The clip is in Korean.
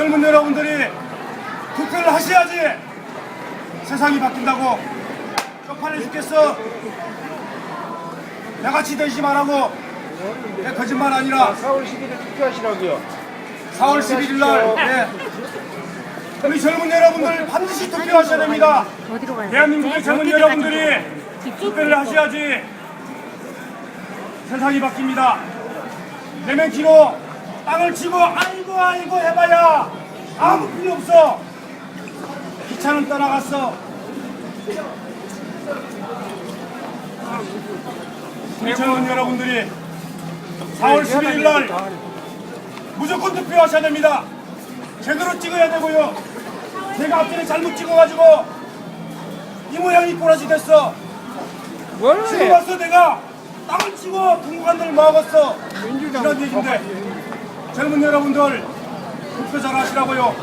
젊은 여러분들이 투표를 하셔야지 세상이 바뀐다고 쪽팔려 죽겠어 내같이 되지 말라고 내 거짓말 아니라 4월 10일에 투표하시라고요. 4월 11일 날 네. 우리 젊은 여러분들 반드시 투표하셔야 됩니다 어디로 가요? 대한민국의 젊은 어디로 여러분들이? 투표를 하셔야지 세상이 바뀝니다. 내면 키로 땅을 치고 아이고 아이고 해봐야 아무 필요 없어. 기차는 떠나갔어. 젊은 여러분들이 4월 11일 날 무조건 투표하셔야 됩니다. 제대로 찍어야 되고요. 제가 앞전에 잘못 찍어가지고 이 모양이 꼬라지 됐어. 뭘 지금 해? 와서 내가 땅을 치고 동무관들 막았어. 이런 얘기인데 젊은 여러분들 투표 잘 하시라고요.